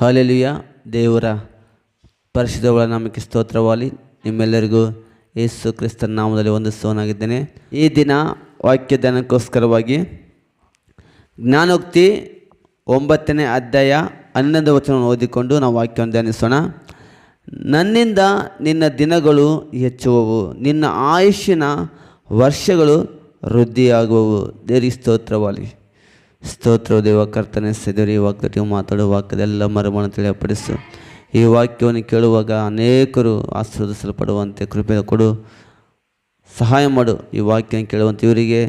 Hallelujah ದೇವರ ಪರಿಶುದ್ಧಗಳ ನಾಮಕ್ಕೆ ಸ್ತೋತ್ರವಾಲಿ ನಿಮ್ಮೆಲ್ಲರಿಗೂ ಯೇಸು ಕ್ರಿಸ್ತನ ನಾಮದಲ್ಲಿ ವಂದಿಸುವನಾಗಿದ್ದೇನೆ ಈ ದಿನ ವಾಕ್ಯ ಧ್ಯಾನಕ್ಕೋಸ್ಕರವಾಗಿ ಜ್ಞಾನೋಕ್ತಿ ಒಂಬತ್ತನೇ ಅಧ್ಯಾಯ ಹನ್ನೊಂದು ವಚನವನ್ನು ಓದಿಕೊಂಡು ನಾವು ವಾಕ್ಯವನ್ನು ಧ್ಯಾನಿಸೋಣ. ನನ್ನಿಂದ ನಿನ್ನ ದಿನಗಳು ಹೆಚ್ಚುವವು. ನಿನ್ನ ಆಯುಷ್ಯನ ವರ್ಷಗಳು ವೃದ್ಧಿಯಾಗುವವು. ದೇರಿ ಸ್ತೋತ್ರವಾಗಲಿ. ಸ್ತೋತ್ರ ದೇವ ಕರ್ತನೆ ಸೆದರಿ ವಾಕ್ಯದಲ್ಲಿ ಮಾತಾಡುವ ವಾಕ್ಯದೆಲ್ಲ ಮರುಮಣ ತಿಳಿಯಪಡಿಸು. ಈ ವಾಕ್ಯವನ್ನು ಕೇಳುವಾಗ ಅನೇಕರು ಆಶೀರ್ವದಿಸಲ್ಪಡುವಂತೆ ಕೃಪೆ ಕೊಡು. ಸಹಾಯ ಮಾಡು. ಈ ವಾಕ್ಯ ಕೇಳುವಂಥ ಇವರಿಗೆ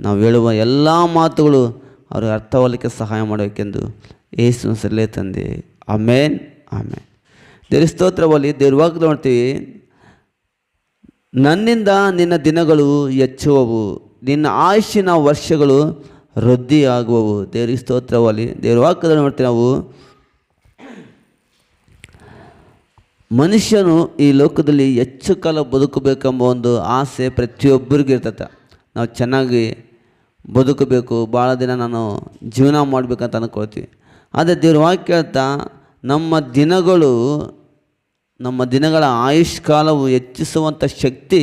ನಾವು ಹೇಳುವ ಎಲ್ಲ ಮಾತುಗಳು ಅವ್ರಿಗೆ ಅರ್ಥವಾಗಲಿಕ್ಕೆ ಸಹಾಯ ಮಾಡಬೇಕೆಂದು ಏಸು ಸಲ್ಲೇ ತಂದೆ. ಆಮೇನ್ ಆಮೇನ್. ದೇವ್ರ ಸ್ತೋತ್ರವಲ್ಲಿ ದೇವ್ರವಾಗ ನೋಡ್ತೀವಿ, ನನ್ನಿಂದ ನಿನ್ನ ದಿನಗಳು ಹೆಚ್ಚುವವು, ನಿನ್ನ ಆಯುಷಿನ ವರ್ಷಗಳು ವೃದ್ಧಿಯಾಗುವವು. ದೇವ್ರಿಗೆ ಸ್ತೋತ್ರವಲ್ಲಿ ದೇವ್ರ ವಾಕ್ಯದಲ್ಲಿ ನೋಡ್ತೀವಿ ನಾವು. ಮನುಷ್ಯನು ಈ ಲೋಕದಲ್ಲಿ ಹೆಚ್ಚು ಕಾಲ ಬದುಕಬೇಕೆಂಬ ಒಂದು ಆಸೆ ಪ್ರತಿಯೊಬ್ಬರಿಗೂ ಇರ್ತದೆ ನಾವು ಚೆನ್ನಾಗಿ ಬದುಕಬೇಕು, ಭಾಳ ದಿನ ನಾನು ಜೀವನ ಮಾಡಬೇಕಂತ ಅಂದ್ಕೊಳ್ತೀವಿ ಆದರೆ ದೇವ್ರ ವಾಕ್ಯ ಹೇಳ್ತಾ, ನಮ್ಮ ದಿನಗಳು, ನಮ್ಮ ದಿನಗಳ ಆಯುಷ್ಕಾಲವು ಹೆಚ್ಚಿಸುವಂಥ ಶಕ್ತಿ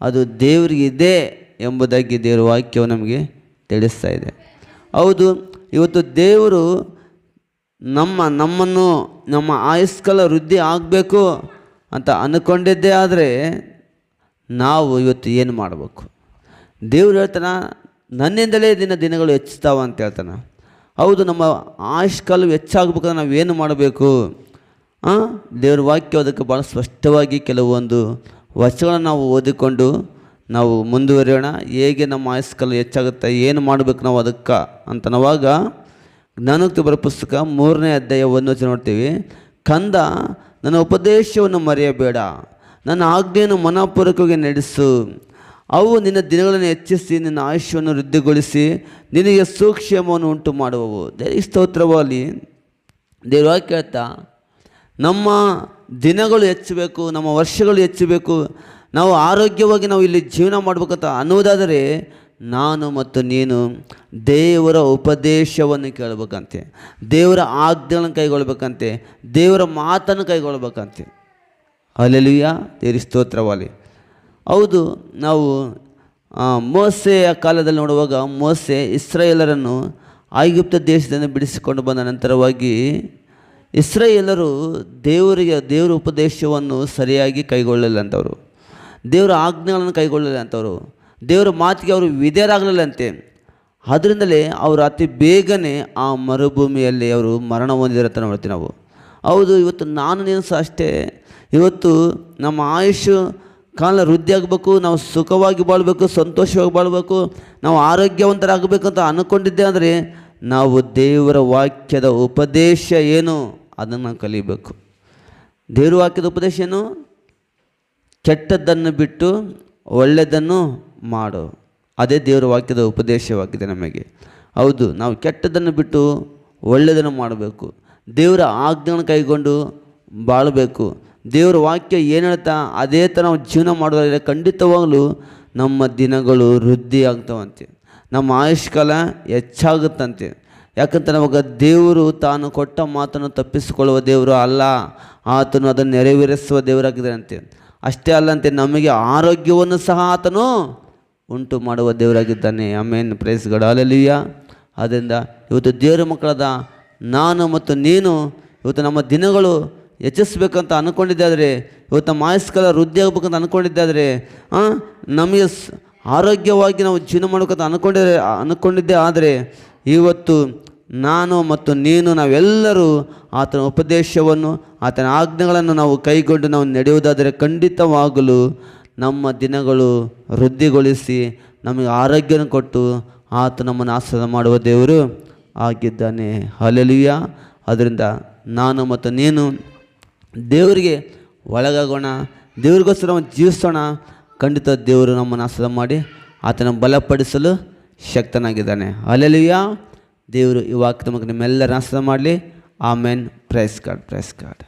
ಅದು ದೇವರಿಗಿದೆ ಎಂಬುದಾಗಿ ದೇವರ ವಾಕ್ಯವು ನಮಗೆ ತಿಳಿಸ್ತಾ ಇದೆ. ಹೌದು, ಇವತ್ತು ದೇವರು ನಮ್ಮ, ನಮ್ಮನ್ನು ನಮ್ಮ ಆಯಸ್ಕಲ ವೃದ್ಧಿ ಆಗಬೇಕು ಅಂತ ಅಂದ್ಕೊಂಡಿದ್ದೇ ಆದರೆ ನಾವು ಇವತ್ತು ಏನು ಮಾಡಬೇಕು? ದೇವ್ರು ಹೇಳ್ತಾನೆ, ನನ್ನಿಂದಲೇ ದಿನ ದಿನಗಳು ಹೆಚ್ಚಿಸ್ತಾವ ಅಂತ ಹೇಳ್ತಾನೆ. ಹೌದು, ನಮ್ಮ ಆಯುಷ್ಕಾಲವು ಹೆಚ್ಚಾಗಬೇಕಂದ್ರೆ ನಾವು ಏನು ಮಾಡಬೇಕು? ದೇವ್ರ ವಾಕ್ಯ ಅದಕ್ಕೆ ಭಾಳ ಸ್ಪಷ್ಟವಾಗಿ ಕೆಲವೊಂದು ವಚನಗಳನ್ನು ನಾವು ಓದಿಕೊಂಡು ನಾವು ಮುಂದುವರಿಯೋಣ. ಹೇಗೆ ನಮ್ಮ ಆಯುಷ್ಕಾಲ ಹೆಚ್ಚಾಗುತ್ತೆ, ಏನು ಮಾಡಬೇಕು ನಾವು ಅದಕ್ಕೆ ಅಂತನವಾಗ ಜ್ಞಾನೋಕ್ತಿ ಬರೋ ಪುಸ್ತಕ ಮೂರನೇ ಅಧ್ಯಾಯ ಒಂದು ವಚನ ನೋಡ್ತೀವಿ. ಕಂದ, ನನ್ನ ಉಪದೇಶವನ್ನು ಮರೆಯಬೇಡ, ನನ್ನ ಆಜ್ಞೆಯನ್ನು ಮನಪೂರ್ವಕವಾಗಿ ನಡೆಸು. ಅವು ನಿನ್ನ ದಿನಗಳನ್ನು ಹೆಚ್ಚಿಸಿ, ನಿನ್ನ ಆಯುಷ್ಯವನ್ನು ವೃದ್ಧಿಗೊಳಿಸಿ, ನಿನಗೆ ಸೂಕ್ಷ್ಮವನ್ನು ಉಂಟು ಮಾಡುವವು ದೇವಿ ಸ್ತೋತ್ರವಾಗಿ ದೇವ್ರ ಕೇಳ್ತಾ ನಮ್ಮ ದಿನಗಳು ಹೆಚ್ಚಬೇಕು, ನಮ್ಮ ವರ್ಷಗಳು ಹೆಚ್ಚಬೇಕು ನಾವು ಆರೋಗ್ಯವಾಗಿ ನಾವು ಇಲ್ಲಿ ಜೀವನ ಮಾಡ್ಬೇಕಂತ ಅನ್ನೋದಾದರೆ ನಾನು ಮತ್ತು ನೀನು ದೇವರ ಉಪದೇಶವನ್ನು ಕೇಳಬೇಕಂತೆ, ದೇವರ ಆಜ್ಞೆಗಳನ್ನು ಕೈಗೊಳ್ಬೇಕಂತೆ, ದೇವರ ಮಾತನ್ನು ಕೈಗೊಳ್ಬೇಕಂತೆ. ಅಲ್ಲೆಲ್ಲಿಯ ದೇರಿ ಸ್ತೋತ್ರವಾಲಿ ಹೌದು, ನಾವು ಮೋಸೆಯ ಕಾಲದಲ್ಲಿ ನೋಡುವಾಗ ಮೋಸೆ ಇಸ್ರಾಯೇಲರನ್ನು ಆಯುಪ್ತ ದೇಶದಿಂದ ಬಿಡಿಸಿಕೊಂಡು ಬಂದ ನಂತರವಾಗಿ ಇಸ್ರಾಯೇಲರು ದೇವರಿಗೆ, ದೇವರ ಉಪದೇಶವನ್ನು ಸರಿಯಾಗಿ ಕೈಗೊಳ್ಳಲಿಲ್ಲ ಅಂತವರು ದೇವರ ಆಜ್ಞೆಗಳನ್ನು ಕೈಗೊಳ್ಳಲಿಲ್ಲ ಅಂತವರು. ದೇವರ ಮಾತಿಗೆ ಅವರು ವಿಧೇಯರಾಗಲಿಲ್ಲಂತೆ ಅದರಿಂದಲೇ ಅವರು ಅತಿ ಬೇಗನೆ ಆ ಮರುಭೂಮಿಯಲ್ಲಿ ಅವರು ಮರಣ ಹೊಂದಿರತ್ತ ನೋಡ್ತೀವಿ ನಾವು. ಹೌದು, ಇವತ್ತು ನಾನು ನೀನು ಸಹ ಅಷ್ಟೇ. ಇವತ್ತು ನಮ್ಮ ಆಯುಷು ಕಾಲ ವೃದ್ಧಿ ಆಗಬೇಕು ನಾವು ಸುಖವಾಗಿ ಬಾಳಬೇಕು, ಸಂತೋಷವಾಗಿ ಬಾಳಬೇಕು, ನಾವು ಆರೋಗ್ಯವಂತರಾಗಬೇಕು ಅಂತ ಅಂದ್ಕೊಂಡಿದ್ದೆ ಅಂದರೆ ನಾವು ದೇವರ ವಾಕ್ಯದ ಉಪದೇಶ ಏನು? ಅದನ್ನು ಕಲಿಬೇಕು. ದೇವರ ವಾಕ್ಯದ ಉಪದೇಶ ಏನು? ಕೆಟ್ಟದ್ದನ್ನು ಬಿಟ್ಟು ಒಳ್ಳೆಯದನ್ನು ಮಾಡು. ಅದೇ ದೇವರ ವಾಕ್ಯದ ಉಪದೇಶವಾಗಿದೆ ನಮಗೆ. ಹೌದು, ನಾವು ಕೆಟ್ಟದ್ದನ್ನು ಬಿಟ್ಟು ಒಳ್ಳೆಯದನ್ನು ಮಾಡಬೇಕು. ದೇವರ ಆಜ್ಞೆಯನ್ನು ಕೈಗೊಂಡು ಬಾಳಬೇಕು. ದೇವರ ವಾಕ್ಯ ಏನು ಹೇಳ್ತಾ, ಅದೇ ಥರ ನಾವು ಜೀವನ ಮಾಡೋದ್ರೆ ಖಂಡಿತವಾಗಲೂ ನಮ್ಮ ದಿನಗಳು ವೃದ್ಧಿ ಆಗ್ತಾವಂತೆ. ನಮ್ಮ ಆಯುಷ್ಕಾಲ ಹೆಚ್ಚಾಗುತ್ತಂತೆ. ಯಾಕಂತ ನಮಗೆ ದೇವರು ತಾನು ಕೊಟ್ಟ ಮಾತನ್ನು ತಪ್ಪಿಸಿಕೊಳ್ಳುವ ದೇವರು ಅಲ್ಲ. ಆತನು ಅದನ್ನು ನೆರವೇರಿಸುವ ದೇವರಾಗಿದ್ದಾನಂತೆ ಅಷ್ಟೇ ಅಲ್ಲಂತೆ ನಮಗೆ ಆರೋಗ್ಯವನ್ನು ಸಹ ಆತನು ಉಂಟು ಮಾಡುವ ದೇವರಾಗಿದ್ದಾನೆ. ಆಮೇನ್. ಪ್ರೇಸ್ಗಳು ಗಡಾಲಲಿಯ ಆದ್ದರಿಂದ ಇವತ್ತು ದೇವರ ಮಕ್ಕಳದ ನಾನು ಮತ್ತು ನೀನು ಇವತ್ತು ನಮ್ಮ ದಿನಗಳು ಹೆಚ್ಚಿಸ್ಬೇಕಂತ ಅಂದ್ಕೊಂಡಿದ್ದಾದರೆ ಇವತ್ತು ನಮ್ಮ ಆಯಸ್ಕಾಲ ವೃದ್ಧಿ ಆಗ್ಬೇಕಂತ ಅಂದ್ಕೊಂಡಿದ್ದಾದರೆ ನಮಗೆ ಆರೋಗ್ಯವಾಗಿ ನಾವು ಜೀವನ ಮಾಡಬೇಕಂತ ಅಂದ್ಕೊಂಡಿದ್ದೆ ಅಂದ್ಕೊಂಡಿದ್ದೆ ಆದರೆ, ಇವತ್ತು ನಾನು ಮತ್ತು ನೀನು ನಾವೆಲ್ಲರೂ ಆತನ ಉಪದೇಶವನ್ನು, ಆತನ ಆಜ್ಞೆಗಳನ್ನು ನಾವು ಕೈಗೊಂಡು ನಾವು ನಡೆಯುವುದಾದರೆ ಖಂಡಿತವಾಗಲು ನಮ್ಮ ದಿನಗಳು ವೃದ್ಧಿಗೊಳಿಸಿ ನಮಗೆ ಆರೋಗ್ಯನ ಕೊಟ್ಟು ಆತ ನಮ್ಮನ್ನು ಆಸ್ವಾದ ಮಾಡುವ ದೇವರು ಆಗಿದ್ದಾನೆ. ಹಲಲಿಯ ಅದರಿಂದ ನಾನು ಮತ್ತು ನೀನು ದೇವರಿಗೆ ಒಳಗಾಗೋಣ, ದೇವರಿಗೋಸ್ಕರ ನಾವು ಜೀವಿಸೋಣ. ಖಂಡಿತ ದೇವರು ನಮ್ಮನ್ನು ಆಸ್ವಾದ ಮಾಡಿ ಆತನ ಬಲಪಡಿಸಲು ಶಕ್ತನಾಗಿದ್ದಾನೆ. ಅಲೆಲಿಯ ದೇವರು ಈ ವಾಕ್ಯ ನಮಗೆ ನಿಮ್ಮೆಲ್ಲರ ಆಶ್ರಯ ಮಾಡಲಿ. Amen. Praise God praise God